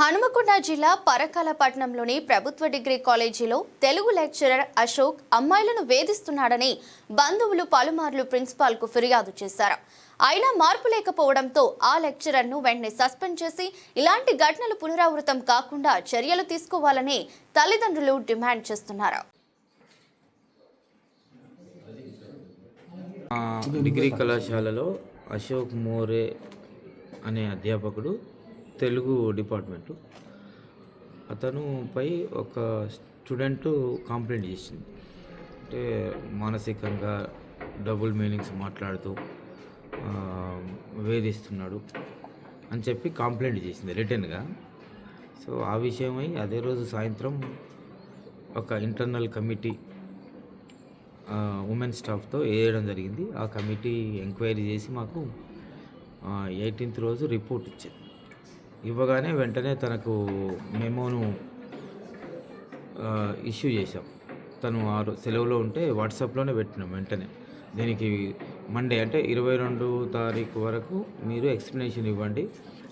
హనుమకొండ జిల్లా పరకాలపట్నంలోని ప్రభుత్వ డిగ్రీ కాలేజీలో తెలుగు లెక్చరర్ అశోక్ అమ్మాయిలను వేధిస్తున్నాడని బంధువులు పలుమార్లు ప్రిన్సిపాల్కు ఫిర్యాదు చేశారు. అయినా మార్పు లేకపోవడంతో ఆ లెక్చరర్ను వెంటనే సస్పెండ్ చేసి ఇలాంటి ఘటనలు పునరావృతం కాకుండా చర్యలు తీసుకోవాలని తల్లిదండ్రులు డిమాండ్ చేస్తున్నారు. డిగ్రీ కళాశాలలో అశోక్ మోరే అనే అధ్యాపకుడు తెలుగు డిపార్ట్మెంటు. అతనుపై ఒక స్టూడెంట్ కంప్లైంట్ చేసింది. అంటే మానసికంగా డబుల్ మీనింగ్స్ మాట్లాడుతూ వేధిస్తున్నాడు అని చెప్పి కంప్లైంట్ చేసింది రిటర్న్గా. సో ఆ విషయమై అదే రోజు సాయంత్రం ఒక ఇంటర్నల్ కమిటీ ఉమెన్ స్టాఫ్తో వేయడం జరిగింది. ఆ కమిటీ ఎంక్వైరీ చేసి మాకు ఎయిటీన్త్ రోజు రిపోర్ట్ ఇచ్చింది. ఇవ్వగానే వెంటనే తనకు మెమోను ఇష్యూ చేశాం. తను ఆ సెలవులో ఉంటే వాట్సాప్లోనే పెట్టినాం వెంటనే. దీనికి మండే అంటే ఇరవై రెండు తారీఖు వరకు మీరు ఎక్స్ప్లెనేషన్ ఇవ్వండి.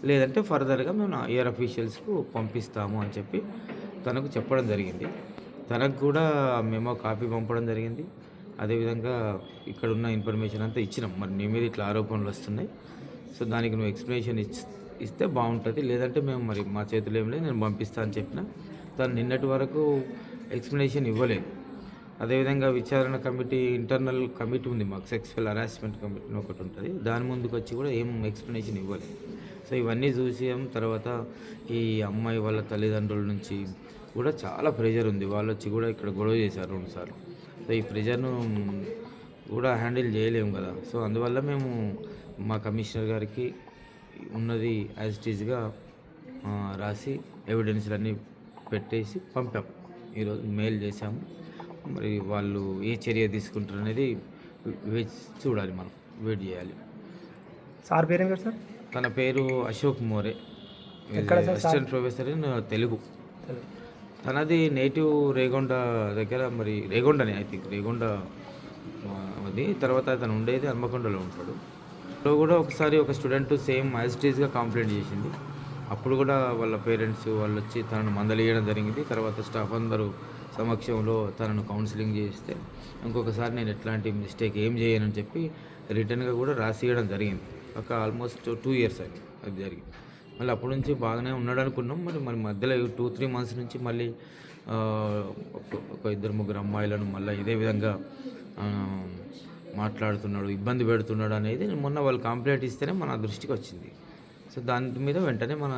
లేదంటే ఫర్దర్గా మేము ఇయర్ అఫీషియల్స్కు పంపిస్తాము అని చెప్పి తనకు చెప్పడం జరిగింది. తనకు కూడా మేము కాపీ పంపడం జరిగింది. అదేవిధంగా ఇక్కడ ఉన్న ఇన్ఫర్మేషన్ అంతా ఇచ్చినాం. మరి నీ మీద ఇట్లా ఆరోపణలు వస్తున్నాయి. సో దానికి నువ్వు ఎక్స్ప్లెనేషన్ ఇచ్చి ఇస్తే బాగుంటుంది. లేదంటే మేము మరి మా చేతిలో ఏం లేదు నేను పంపిస్తా అని చెప్పిన. తను నిన్నటి వరకు ఎక్స్ప్లెనేషన్ ఇవ్వలేదు. అదేవిధంగా విచారణ కమిటీ ఇంటర్నల్ కమిటీ ఉంది మాకు సెక్స్వల్ హరాస్మెంట్ కమిటీ ఒకటి ఉంటుంది. దాని ముందుకు వచ్చి కూడా ఏం ఎక్స్ప్లెనేషన్ ఇవ్వలేదు. సో ఇవన్నీ చూసాం. తర్వాత ఈ అమ్మాయి వాళ్ళ తల్లిదండ్రుల నుంచి కూడా చాలా ప్రెషర్ ఉంది. వాళ్ళు వచ్చి కూడా ఇక్కడ గొడవ చేశారు రెండుసార్లు సో ఈ ప్రెషర్ను కూడా హ్యాండిల్ చేయలేము కదా. సో అందువల్ల మేము మా కమిషనర్ గారికి ఉన్నది యాజ్ ఇట్ ఈజ్గా రాసి ఎవిడెన్స్లన్నీ పెట్టేసి పంపాం. ఈరోజు మెయిల్ చేశాము. మరి వాళ్ళు ఏ చర్య తీసుకుంటారు అనేది వేచి చూడాలి మనం. వెయిట్ చేయాలి. సార్ పేరేం సార్? తన పేరు Ashok More? Assistant professor in Telugu. తనది నేటివ్ రేగొండ దగ్గర మరి రేగొండనే ఐ థింక్ రేగొండ అది. తర్వాత అతను ఉండేది హన్మకొండలో ఉంటాడు. సో కూడా ఒకసారి ఒక స్టూడెంట్ సేమ్ యాజిటీస్గా కంప్లైంట్ చేసింది. అప్పుడు కూడా వాళ్ళ పేరెంట్స్ వాళ్ళు వచ్చి తనను మందలియడం జరిగింది. తర్వాత స్టాఫ్ అందరూ సమక్షంలో తనను కౌన్సిలింగ్ చేస్తే ఇంకొకసారి నేను ఎట్లాంటి మిస్టేక్ ఏం చేయనని చెప్పి రిటర్న్గా కూడా రాసియడం జరిగింది. ఒక ఆల్మోస్ట్ టూ ఇయర్స్ అయింది. అది జరిగింది. మళ్ళీ అప్పటి నుంచి బాగానే ఉన్నాడు అనుకున్నాం. మరి మరి మధ్యలో టూ త్రీ మంత్స్ నుంచి మళ్ళీ ఒక- ఇద్దరు ముగ్గురు అమ్మాయిలను మళ్ళీ ఇదే విధంగా మాట్లాడుతున్నాడు ఇబ్బంది పెడుతున్నాడు అనేది మొన్న వాళ్ళు కంప్లైంట్ ఇస్తేనే మన దృష్టికి వచ్చింది. సో దాని మీద వెంటనే మన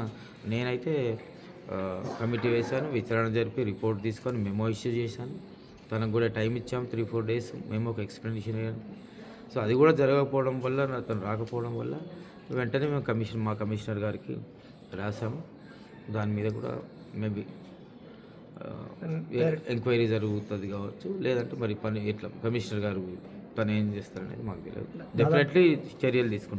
నేనైతే కమిటీ వేశాను విచారణ జరిపి రిపోర్ట్ తీసుకొని మెమో ఇష్యూ చేశాను. తనకు కూడా టైం ఇచ్చాము త్రీ ఫోర్ డేస్ మేము ఒక ఎక్స్ప్లెనేషన్ ఇవ్వడానికి సో అది కూడా జరగకపోవడం వల్ల తను రాకపోవడం వల్ల వెంటనే మేము కమిషన్ మా కమిషనర్ గారికి రాసాము దాని మీద కూడా మేబీ ఎంక్వైరీ జరుగుతుంది కావచ్చు లేదంటే మరి పని ఇట్లా కమిషనర్ గారు తను ఏం చేస్తారనేది మాకు తెలియదు డెఫినెట్లీ చర్యలు తీసుకుంటాం